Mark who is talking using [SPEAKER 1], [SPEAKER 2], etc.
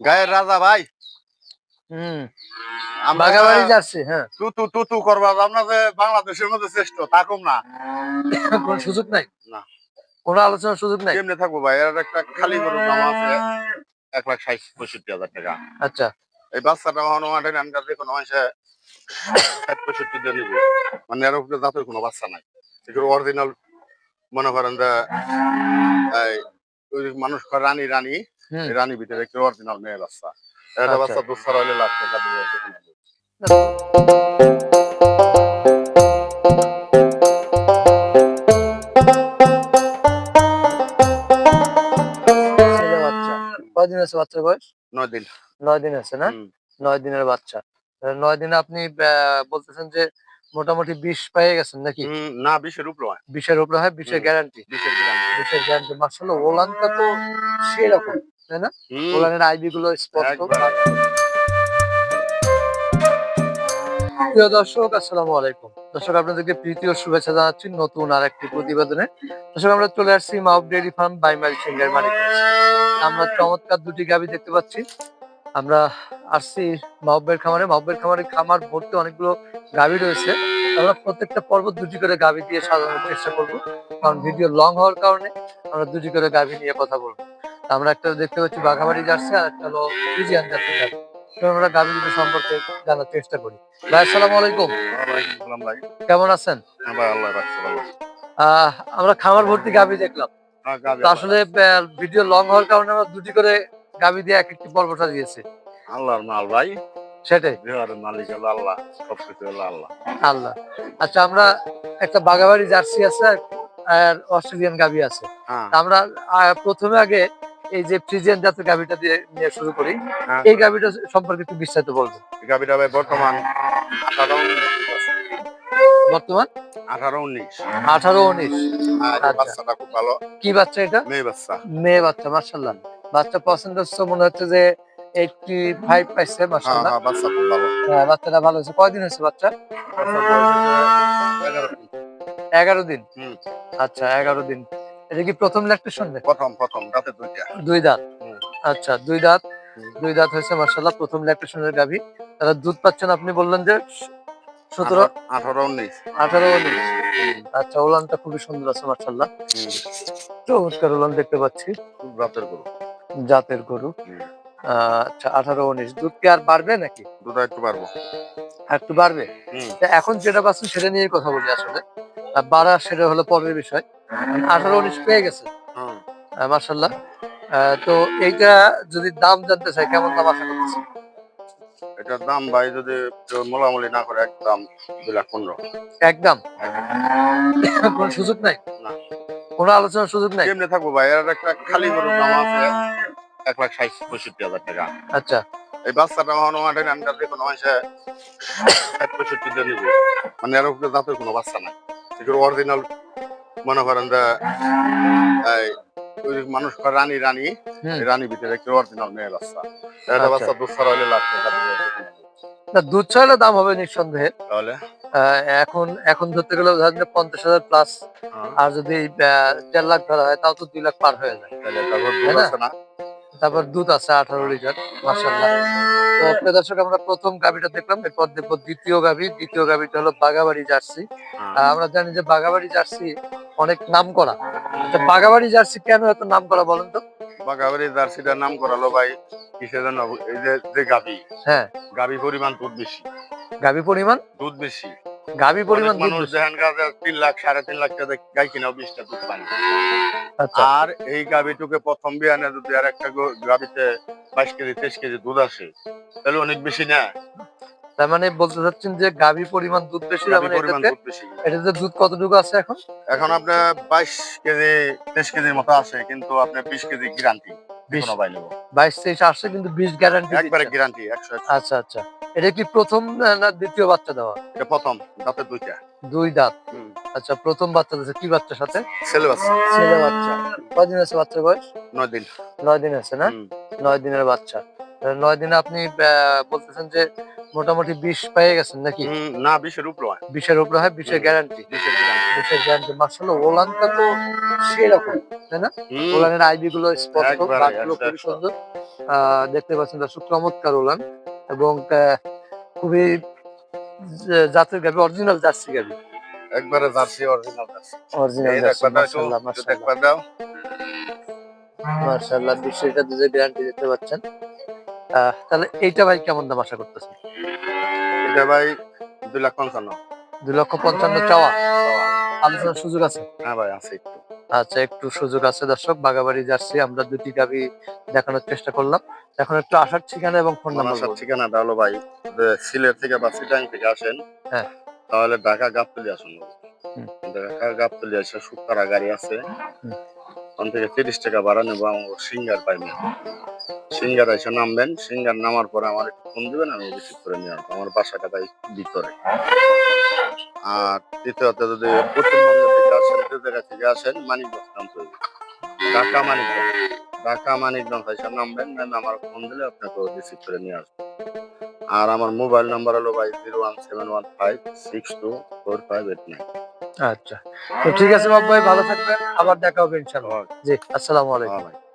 [SPEAKER 1] গায়ের রাজা ভাই?
[SPEAKER 2] হুম।
[SPEAKER 1] আমরা
[SPEAKER 2] বাগাবাড়ি যাচ্ছি হ্যাঁ।
[SPEAKER 1] করবা আমরা যে বাংলাদেশের মধ্যে শ্রেষ্ঠ তা কম না।
[SPEAKER 2] কোনো সুযোগ নাই?
[SPEAKER 1] না।
[SPEAKER 2] কোনো আলোচনার সুযোগ নাই?
[SPEAKER 1] কেমনে থাকব ভাই? এর একটা খালি দাম আছে এক লাখ ষাট পঁয়ষট্টি হাজার টাকা।
[SPEAKER 2] আচ্ছা।
[SPEAKER 1] এই বাচ্চাটা হনো মাঠে আমি যে কোনো মানুষে ষাট পঁয়ষট্টি দিয়ে নিবো। মানে এর উপরে জাতের কোনো বাচ্চা নাই। এগুলো অরিজিনাল মনে করেন যে মানুষ রানী রানী। রানী ভিতরে একটু অরিজিনাল মেয়ে বাচ্চা একটা
[SPEAKER 2] আচ্ছা।
[SPEAKER 1] বাচ্চা দুধ ছাড়া হলে লাখ টাকা।
[SPEAKER 2] বাচ্চা। কয়দিন আছে বাচ্চার বয়স?
[SPEAKER 1] নয় দিন।
[SPEAKER 2] নয় দিন আছে না? নয় দিনের বাচ্চা। নয় দিনে আপনি বলতেছেন যে মোটামুটি বিষ পেয়ে গেছেন নাকি?
[SPEAKER 1] না বিশের উপরে হয়।
[SPEAKER 2] বিশের উপরে হয় বিশের গ্যারান্টি
[SPEAKER 1] বিশের গ্রাম
[SPEAKER 2] বিশের গ্যারান্টি মার্শাল ওলানটা তো সেই রকম তাই না? ওলানের আইবি গুলো স্পষ্ট। প্রিয় দর্শক আসসালামু আলাইকুম। দর্শক আপনাদেরকে প্রীতি ও শুভেচ্ছা জানাচ্ছি নতুন আর একটি প্রতিবেদনে। দর্শক আমরা চলে আসছি মাউপ ডেয়ারি ফার্ম বাই মাইল সিঙ্গার মানিক আমরা চমৎকার দুটি গাবি দেখতে পাচ্ছি। আমরা আসছি মাহবের খামারে। মাহবের খামারে খামার ভর্তি অনেকগুলো গাবি রয়েছে। আমরা প্রত্যেকটা পর্ব দুটি করে গাবি দিয়ে সাজানোর চেষ্টা করব। কারণ ভিডিও লং হওয়ার কারণে আমরা দুটি করে গাবি নিয়ে কথা বলব। আমরা একটা দেখতে পাচ্ছি বাঘাবাড়ি যাচ্ছে আর একটা হলো ফ্রিজিয়ান যাচ্ছে আমরা গাবি দুটো সম্পর্কে জানার চেষ্টা করি। ভাই আসসালামু আলাইকুম। কেমন আছেন?
[SPEAKER 1] হ্যাঁ
[SPEAKER 2] আমরা খামার ভর্তি গাবি দেখলাম।
[SPEAKER 1] হ্যাঁ,
[SPEAKER 2] আসলে ভিডিও লং হওয়ার কারণে আমরা দুটি করে গাবি দিয়ে এক একটি পর্ব সাজিয়েছি।
[SPEAKER 1] আল্লাহর মাল ভাই।
[SPEAKER 2] সেটাই।
[SPEAKER 1] মালিক হলো আল্লাহ সবকিছু হলো আল্লাহ।
[SPEAKER 2] আল্লাহ। আচ্ছা আমরা একটা বাগাবাড়ি জার্সি আছে আর- অস্ট্রেলিয়ান গাবি আছে।
[SPEAKER 1] হ্যাঁ।
[SPEAKER 2] আমরা প্রথমে আগে এই যে ফ্রিজিয়ান জাতের গাবিটা দিয়ে নিয়ে শুরু করি
[SPEAKER 1] হ্যাঁ।
[SPEAKER 2] এই গাবিটা সম্পর্কে একটু বিস্তারিত বলবেন।
[SPEAKER 1] এই গাবিটা ভাই বর্তমান
[SPEAKER 2] বর্তমান?
[SPEAKER 1] আঠারো উনিশ।
[SPEAKER 2] আঠারো উনিশ।
[SPEAKER 1] আর
[SPEAKER 2] আচ্ছা।
[SPEAKER 1] এই বাচ্চাটা খুব ভালো।
[SPEAKER 2] কি বাচ্চা এটা?
[SPEAKER 1] মেয়ে বাচ্চা।
[SPEAKER 2] মেয়ে বাচ্চা মার্শাল্লাহ বাচ্চা পছন্দ হচ্ছে মনে হচ্ছে যে এইটটি ফাইভ পাইছে
[SPEAKER 1] হ্যাঁ
[SPEAKER 2] মার্শাল্লাহ
[SPEAKER 1] হ্যাঁ বাচ্চা খুব ভালো।
[SPEAKER 2] হ্যাঁ, বাচ্চাটা ভালো হয়েছে। কয়দিন হয়েছে বাচ্চা?
[SPEAKER 1] এগারো দিন।
[SPEAKER 2] এগারো দিন। আচ্ছা এগারো দিন। এটা কি প্রথম ল্যাকটেশন
[SPEAKER 1] প্রথম প্রথম রাতে দুইটা।
[SPEAKER 2] দুই দাঁত? আচ্ছা দুই দাঁত। দুই দাঁত হয়েছে মার্শাল্লাহ প্রথম ল্যাকটেশনের গাভী। তারা দুধ পাচ্ছেন আপনি বললেন যে সতেরো?
[SPEAKER 1] আঠারো উনিশ।
[SPEAKER 2] আঠারো উনিশ। আচ্ছা ওলানটা খুবই সুন্দর আছে মার্শাল্লাহ চমৎকার ওলান দেখতে পাচ্ছি।
[SPEAKER 1] রাতের গরু।
[SPEAKER 2] জাতের গরু। আচ্ছা আঠারো উনিশ। দুধ কি আর বাড়বে নাকি?
[SPEAKER 1] দুটা একটু
[SPEAKER 2] আর একটু বাড়বে? এখন যেটা পাচ্ছেন সেটা নিয়ে কথা বলি আসলে। আর বাড়া সেটা হলো পরের বিষয়। আঠারো উনিশ পেয়ে গেছে। মার্শাল্লাহ তো এইটা যদি দাম জানতে চাই কেমন দাম আশা করতেছি
[SPEAKER 1] এটার দাম ভাই যদি মোলামুলি না করে একদম দুই লাখ পনেরো।
[SPEAKER 2] একদম? কোনো সুযোগ নাই? কোনো আলোচনার সুযোগ নাই?
[SPEAKER 1] কেমনে থাকব ভাই? এর একটা খালি গরুর দাম আছে এক লাখ ষাট পঁয়ষট্টি হাজার টাকা।
[SPEAKER 2] আচ্ছা।
[SPEAKER 1] এই বাচ্চাটা হনো মাঠে আমি কোনো মানুষে ষাট পঁয়ষট্টি দিয়ে নিবো। মানে এর উপরে জাতের কোনো বাচ্চা নাই। এগুলো অরিজিনাল মনে করেন যে ওই মানুষ রানী রানী রানী ভিতরে একটু অরিজিনাল মেয়ে বাচ্চা একটা
[SPEAKER 2] আচ্ছা।
[SPEAKER 1] বাচ্চা দুধ ছাড়া হলে।
[SPEAKER 2] তা দুধ চাইলে দাম হবে নিঃসন্দেহে।
[SPEAKER 1] তাহলে?
[SPEAKER 2] এখন এখন ধরতে গেলে ধরেন পঞ্চাশ হাজার প্লাস
[SPEAKER 1] হ্যাঁ,
[SPEAKER 2] আর যদি দেড় লাখ ধরা হয় তাও তো দুই লাখ পার হয়ে যায়।
[SPEAKER 1] তাহলে তারপর দুধ আছে না?
[SPEAKER 2] তারপর দুধ আছে আঠারো লিটার মাসাল্লাহ তো প্রিয় দর্শক আমরা প্রথম গাভিটা দেখলাম এরপর দেখব দ্বিতীয় গাভি। দ্বিতীয় গাভিটা হলো বাগাবাড়ি জার্সি।
[SPEAKER 1] হ্যাঁ।
[SPEAKER 2] আমরা জানি যে বাগাবাড়ি জার্সি অনেক নাম করা আচ্ছা বাগাবাড়ি জার্সি কেন এত নাম করা বলেন তো?
[SPEAKER 1] বাগাবাড়ি জার্সিটার নাম করালো ভাই কিসে জানো এই যে গাবি
[SPEAKER 2] হ্যাঁ।
[SPEAKER 1] গাবি পরিমাণ দুধ বেশি।
[SPEAKER 2] গাভি পরিমাণ?
[SPEAKER 1] দুধ বেশি।
[SPEAKER 2] গাভি পরিমাণ
[SPEAKER 1] মানুষ দেখেন গাছে তিন লাখ সাড়ে তিন লাখ টাকা গাই কিনাও বিশটা দুধ পান
[SPEAKER 2] আচ্ছা।
[SPEAKER 1] আর এই গাবিটুকে প্রথম বিয়ানে যদি আর একটা গো- বাইশ কেজি তেইশ কেজি দুধ আসে তাহলে অনেক বেশি না?
[SPEAKER 2] তার মানে বলতে চাচ্ছেন যে গাভি পরিমাণ দুধ বেশি মানে এটাতে
[SPEAKER 1] দুধ
[SPEAKER 2] কতটুকু আছে এখন?
[SPEAKER 1] এখন আপনার বাইশ কেজি তেইশ কেজির মতো আসে কিন্তু আপনার বিশ কেজি গ্যারান্টি
[SPEAKER 2] বাইশ তেইশ আসছে কিন্তু বিশ গ্যারান্টি
[SPEAKER 1] একবারে গ্যারান্টি একশো।
[SPEAKER 2] আচ্ছা আচ্ছা। এটা কি প্রথম না দ্বিতীয় বাচ্চা দেওয়া?
[SPEAKER 1] এটা প্রথম দাঁতে দুইটা।
[SPEAKER 2] দুই দাঁত? আচ্ছা প্রথম বাচ্চা দিচ্ছে কি বাচ্চার সাথে?
[SPEAKER 1] ছেলে বাচ্চা।
[SPEAKER 2] ছেলে বাচ্চা। কয়দিন আছে বাচ্চার বয়স?
[SPEAKER 1] নয় দিন।
[SPEAKER 2] নয় দিন আছে না? নয় দিনের বাচ্চা। নয় দিনে আপনি বলতেছেন যে মোটামুটি বিষ পেয়ে গেছেন নাকি?
[SPEAKER 1] না বিশের উপরে হয়।
[SPEAKER 2] বিশের উপরে হয় বিশের গ্যারান্টি
[SPEAKER 1] বিশের গ্যারান্টি
[SPEAKER 2] মার্শাল ওলানটা তো সেই রকম তাই না? ওলানের আইবি গুলো স্পষ্ট
[SPEAKER 1] একশো
[SPEAKER 2] খুবই সুন্দর। আহ, দেখতে পাচ্ছেন দর্শক চমৎকার উলান এবং খুবই যে- জাতের গাবি অরিজিনাল জার্সি গাবি।
[SPEAKER 1] একবারে jersey original jersey.
[SPEAKER 2] Original jersey মাশাআল্লাহ মাশাআল্লাহ। মাশাআল্লাহ গ্যারান্টি দিতে পারছেন আহ, তাহলে এইটা ভাই কেমন দাম আশা করতেছেন?
[SPEAKER 1] এটা ভাই দুই লাখ পঞ্চান্ন।
[SPEAKER 2] দুই লক্ষ পঞ্চান্ন চাওয়া। আলোচনার সুযোগ আছে?
[SPEAKER 1] হ্যাঁ ভাই আছে একটু।
[SPEAKER 2] আচ্ছা একটু সুযোগ আছে দর্শক। বাগাবাড়ি যাচ্ছি আমরা দুটি গাবি দেখানোর চেষ্টা করলাম। এখন একটু আসার ঠিকানা এবং ফোন নাম্বার
[SPEAKER 1] মানাসার ঠিকানাটা হলো ভাই সিলেট থেকে বা সিটাং থেকে আসেন
[SPEAKER 2] হ্যাঁ।
[SPEAKER 1] তাহলে ঢাকা গাবতলি আসুন। ঢাকা গাবতলি এসে সুতারা গাড়ি আছে। ওখান থেকে তিরিশ টাকা ভাড়া নেব আমার সিঙ্গার পাইবেন সিঙ্গার এসে নামবেন সিঙ্গার নামার পরে আমার একটু ফোন দিবেন আমি রিসিভ করে নিয়ে আসব। আমার বাসাটা ভাই ভিতরে। আর দ্বিতীয়ত যদি পশ্চিমবঙ্গ থেকে আসেন যে জায়গা থেকে আসেন মানিকগঞ্জ নামতে হবে ঢাকা মানিকগঞ্জ। ঢাকা মানিকগঞ্জ এসে নামবেন নামে আমার ফোন দিলে আপনাকে রিসিভ করে নিয়ে আসব। আর আমার মোবাইল নাম্বার হলো ভাই zero one seven one five six two four five eight nine
[SPEAKER 2] আচ্ছা। তো ঠিক আছে বাবু ভাই ভালো থাকবেন। আবার দেখা হবে ইনশাআল্লাহ। জি আসসালামু আলাইকুম।
[SPEAKER 1] ভাই।